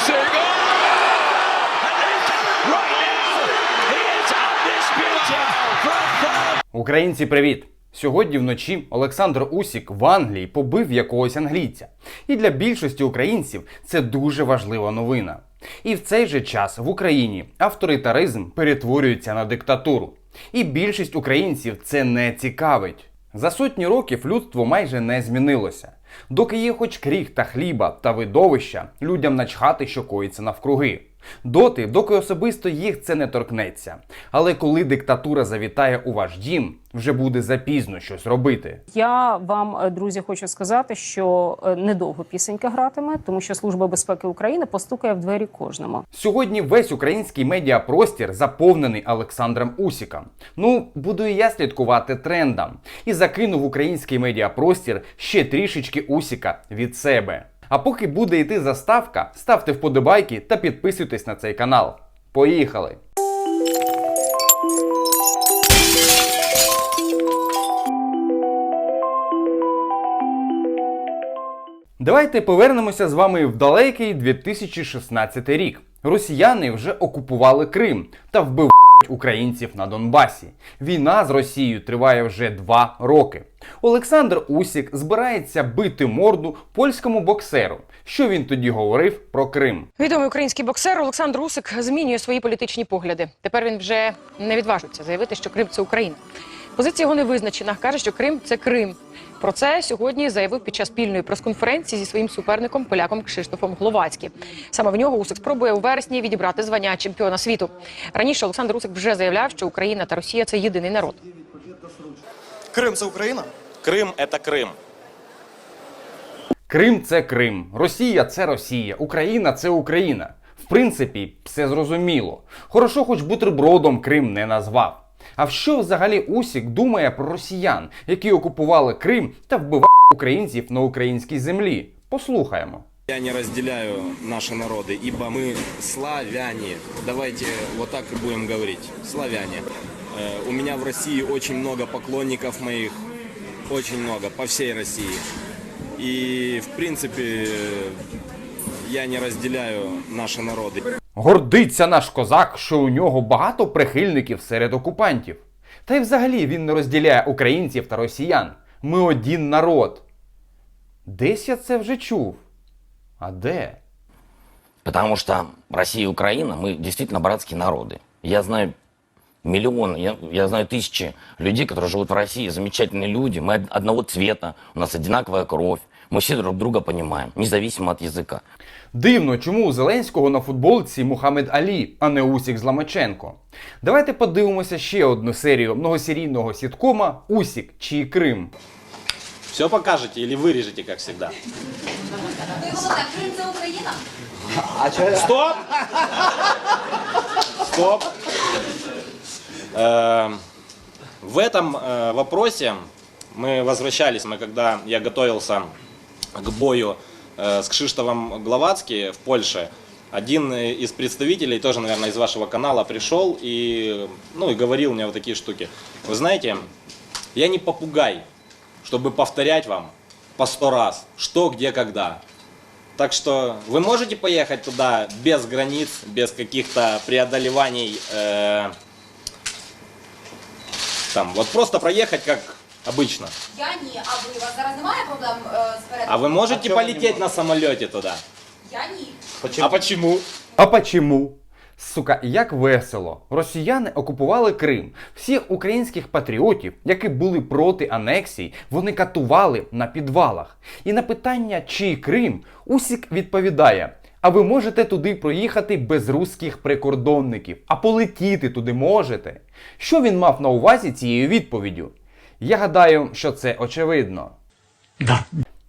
Usyk. Oh! Українці, привіт! Сьогодні вночі Олександр Усік в Англії побив якогось англійця. І для більшості українців це дуже важлива новина. І в цей же час в Україні авторитаризм перетворюється на диктатуру. І більшість українців це не цікавить. За сотні років людство майже не змінилося. Доки є хоч кріх та хліба та видовища, людям начхати, що коїться навкруги. Доти, доки особисто їх це не торкнеться. Але коли диктатура завітає у ваш дім, вже буде запізно щось робити. Я вам, е, друзі, хочу сказати, що е, недовго пісенька гратиме, тому що Служба безпеки України постукає в двері кожному. Сьогодні весь український медіапростір заповнений Олександром Усіком. Ну, буду і я слідкувати трендам. І закину в український медіапростір ще трішечки Усіка від себе. А поки буде йти заставка, ставте вподобайки та підписуйтесь на цей канал. Поїхали! Давайте повернемося з вами в далекий 2016 рік. Росіяни вже окупували Крим та вбивають українців на Донбасі. Війна з Росією триває вже два роки. Олександр Усік збирається бити морду польському боксеру. Що він тоді говорив про Крим? Відомий український боксер Олександр Усик змінює свої політичні погляди. Тепер він вже не відважується заявити, що Крим це Україна. Позиція його не визначена. каже, що Крим це Крим. Про це сьогодні заявив під час спільної прес-конференції зі своїм суперником поляком Кшиштофом Гловацьким. Саме в нього Усик спробує у вересні відібрати звання чемпіона світу. Раніше Олександр Усик вже заявляв, що Україна та Росія це єдиний народ. Крим це Україна? Крым – это Крым. Крим це Крим, Росія це Росія, Україна це Україна. В принципі, все зрозуміло. Хорошо, хоч бутербродом Крим не назвав. А в що взагалі Усік думає про росіян, які окупували Крим та вбивають українців на українській землі? Послухаємо. Я не разделяю наши народы, ибо мы славяне. Давайте вот так и будем говорить. Славяне. Э, У меня в России очень много поклонников моих. Очень много, по всей России. И, в принципе, э, я не разделяю наши народы. Гордиться наш козак, що у нього багато прихильників серед окупантів. Та й взагалі він не розділяє українців та росіян. Ми один народ. Десь я це вже чув. А де? Потому что Россия и Украина, мы действительно братские народы. Я знаю миллионы, я, я знаю тысячи людей, которые живут в России, замечательные люди. Мы од- одного цвета, у нас одинаковая кровь. Мы все друг друга понимаем, независимо от языка. Дивно, чому у Зеленського на футболці Мухаммед Алі, а не Усік Зламаченко. Давайте подивимося ще одну серію многосерійного сіткома Усік чи Крим. Все покажете или вырежете, как всегда? Ви головне, Крим це Україна? Стоп! Стоп! Эм, В этом э, вопросе мы возвращались, мы когда я готовился к бою э, с Кшиштовым Гловацки в Польше, один из представителей, тоже, наверное, из вашего канала, пришел и, ну, и говорил мне вот такие штуки. Вы знаете, я не попугай, чтобы повторять вам по сто раз, что, где, когда. Так что вы можете поехать туда без границ, без каких-то преодолеваний, э, там, вот просто проехать как обычно. Я ні. А ви у вас зараз немає проблем е, з передом? А вы можете полететь на самолете туда? Я ні. А почему? А почему? Сука, як весело. Росіяни окупували Крим. Всіх українських патріотів, які були проти анексії, вони катували на підвалах. І на питання, чий Крим, Усік відповідає: а ви можете туди проїхати без руських прикордонників, а полетіти туди можете. Що він мав на увазі цією відповіддю? Я гадаю, що це очевидно.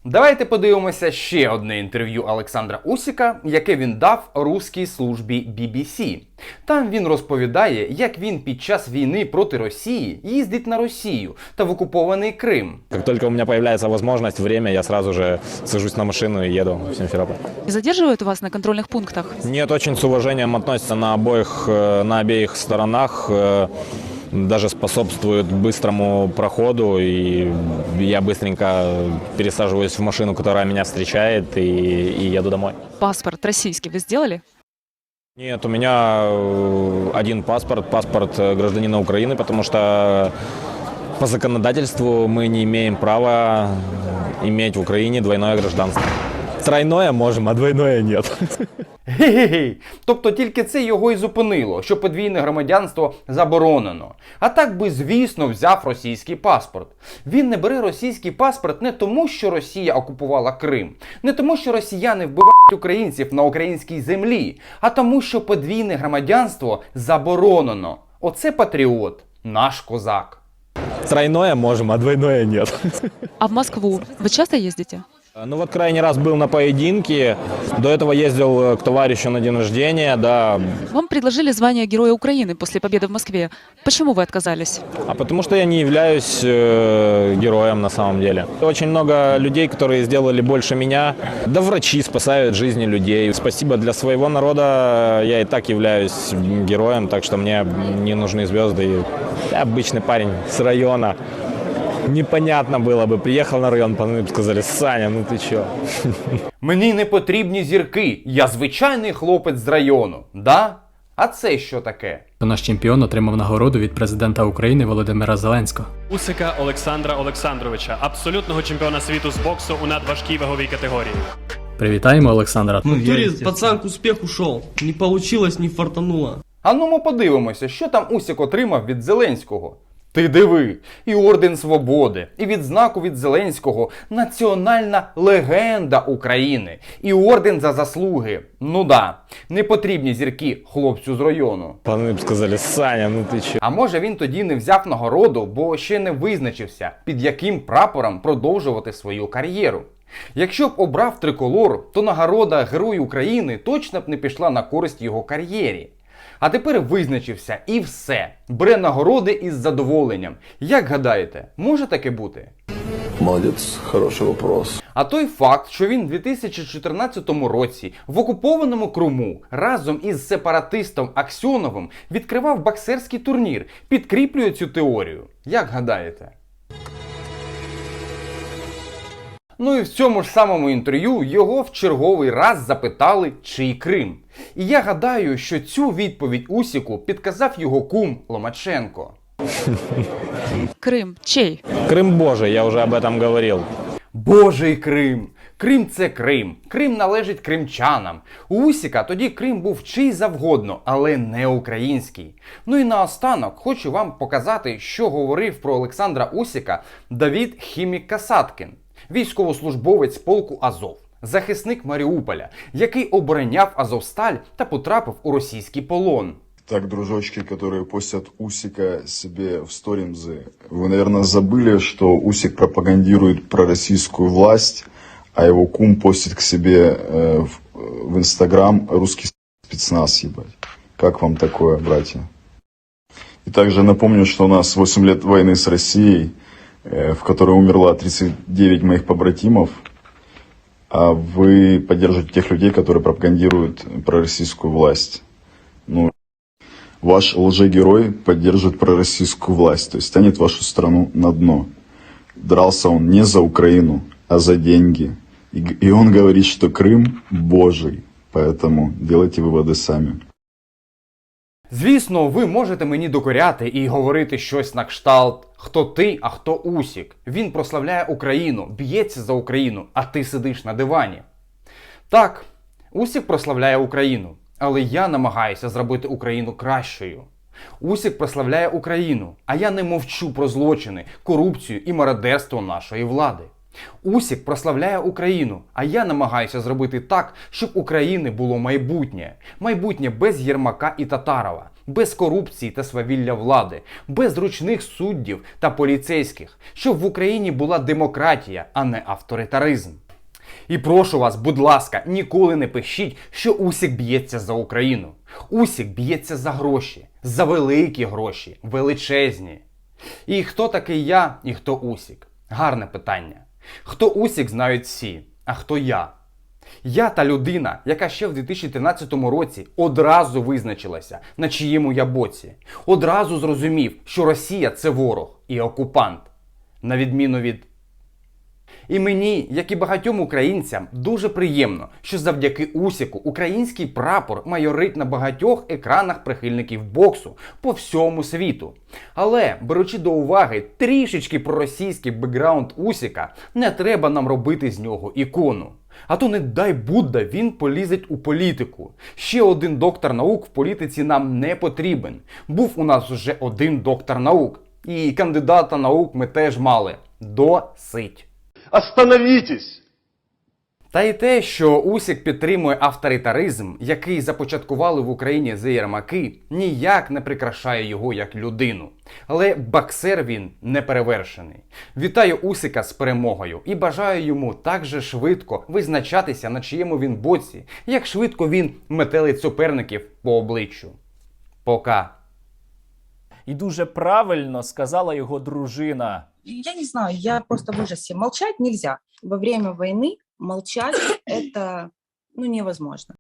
Давайте подивимося ще одне інтерв'ю Олександра Усіка, яке він дав руській службі BBC. Там він розповідає, як він під час війни проти Росії їздить на Росію та в окупований Крим. Как только у меня появляется возможность, время, я сразу же сажусь на машину и еду в Симферополь. Задерживают вас на контрольных пунктах? Нет, очень с уважением относятся на обоих, э, на обеих сторонах. Даже способствует быстрому проходу, и я быстренько пересаживаюсь в машину, которая меня встречает, и, и еду домой. Паспорт российский вы сделали? Нет, у меня э, один паспорт, паспорт э, гражданина Украины, потому что по законодательству мы не имеем права иметь в Украине двойное гражданство. Тройное можем, а двойное нет. Ге-ге-ге. Тобто тільки це його і зупинило, що подвійне громадянство заборонено. А так би, звісно, взяв російський паспорт. Він не бере російський паспорт не тому, що Росія окупувала Крим, не тому, що росіяни вбивають українців на українській землі, а тому, що подвійне громадянство заборонено. Оце патріот, наш козак. Тройное можем, а двойное нет. А в Москву вы часто ездите? Ну вот крайний раз был на поединке, до этого ездил э, к товарищу на день рождения, да, Вам предложили звание Героя Украины после победы в Москве. Почему вы отказались? А потому что я не являюсь э, героем на самом деле. Очень много людей, которые сделали больше меня. Да врачи спасают жизни людей. Спасибо для своего народа. Я и так являюсь героем, так что мне не нужны звезды. Я обычный парень с района. Непонятно было бы. Приехал на район, пацаны бы сказали, Саня, ну ты чё? Мені не потрібні зірки, я звичайний хлопець з району. Да? А це що таке? Наш чемпіон отримав нагороду від президента України Володимира Зеленського. Усика Олександра Олександровича, абсолютного чемпіона світу з боксу у надважкій ваговій категорії. Привітаємо Олександра. Ну, пацан к успеху шел. Не получилось, не фартануло. А ну ми подивимося, що там Усік отримав від Зеленського. Ти диви, і орден свободи, і відзнаку від Зеленського національна легенда України, і орден за заслуги. Ну да, не потрібні зірки хлопцю з району. Пацаны бы сказали, Саня, ну ты чё? А може він тоді не взяв нагороду, бо ще не визначився, під яким прапором продовжувати свою кар'єру. Якщо б обрав триколор, то нагорода Герой України точно б не пішла на користь його кар'єрі. А тепер визначився і все. Бере нагороди із задоволенням. Як гадаєте, може таке бути? Молодец, хороший вопрос. А той факт, що він у 2014 році в окупованому Криму разом із сепаратистом Аксьоновим відкривав боксерський турнір, підкріплює цю теорію. Як гадаєте? Ну і в цьому ж самому інтерв'ю його в черговий раз запитали, чий Крим. І я гадаю, що цю відповідь Усіку підказав його кум Ломаченко. Крым чей? Крым Божий, я уже об этом говорил. Божий Крим! Крим це Крим. Крим належить кримчанам. У Усіка тоді Крим був чий завгодно, але не український. Ну і наостанок хочу вам показати, що говорив про Олександра Усіка Давід Хімік Касаткін, військовослужбовець полку Азов, захисник Маріуполя, який обороняв Азовсталь та потрапив у російський полон. Так, дружочки, которые постят Усика себе в сторимзы, вы, наверное, забыли, что Усик пропагандирует пророссийскую власть, а его кум постит к себе э, в, в Инстаграм русский спецназ, ебать. Как вам такое, братья? И также напомню, что у нас 8 лет войны с Россией, э, в которой умерло 39 моих побратимов, а вы поддерживаете тех людей, которые пропагандируют пророссийскую власть. Ну, ваш лжегерой поддерживает пророссийскую власть, то есть станет вашу страну на дно. Дрался он не за Украину, а за деньги. И он говорит, что Крым Божий. Поэтому делайте выводы сами. Звісно, ви можете мені докоряти і говорити щось на кшталт хто ти, а хто Усік. Він прославляє Україну, б'ється за Україну, а ти сидиш на дивані. Так, Усік прославляє Україну, але я намагаюся зробити Україну кращою. Усік прославляє Україну, а я не мовчу про злочини, корупцію і мародерство нашої влади. Усік прославляє Україну, а я намагаюся зробити так, щоб України було майбутнє. Майбутнє без Єрмака і Татарова, без корупції та свавілля влади, без ручних суддів та поліцейських, щоб в Україні була демократія, а не авторитаризм. І прошу вас, будь ласка, ніколи не пишіть, що Усік б'ється за Україну. Усік б'ється за гроші, за великі гроші, величезні. І хто такий я, і хто Усік? Гарне питання. Хто Усік знають всі, а хто я? Я та людина, яка ще в 2013 році одразу визначилася, на чиєму я боці. Одразу зрозумів, що Росія це ворог і окупант, на відміну від. І мені, як і багатьом українцям, дуже приємно, що завдяки Усіку український прапор майорить на багатьох екранах прихильників боксу по всьому світу. Але, беручи до уваги трішечки проросійський бекграунд Усіка, не треба нам робити з нього ікону. А то не дай Будда він полізеть у політику. Ще один доктор наук в політиці нам не потрібен. Був у нас вже один доктор наук. І кандидата наук ми теж мали. Досить. Остановитесь! Та й те, що Усік підтримує авторитаризм, який започаткували в Україні за Єрмаки, ніяк не прикрашає його як людину. Але боксер він не перевершений. Вітаю Усіка з перемогою і бажаю йому так же швидко визначатися, на чиєму він боці, як швидко він метелить суперників по обличчю. Пока. І дуже правильно сказала його дружина. Я не знаю, я просто в ужасе. Молчать нельзя. Во время войны молчать это ну, невозможно.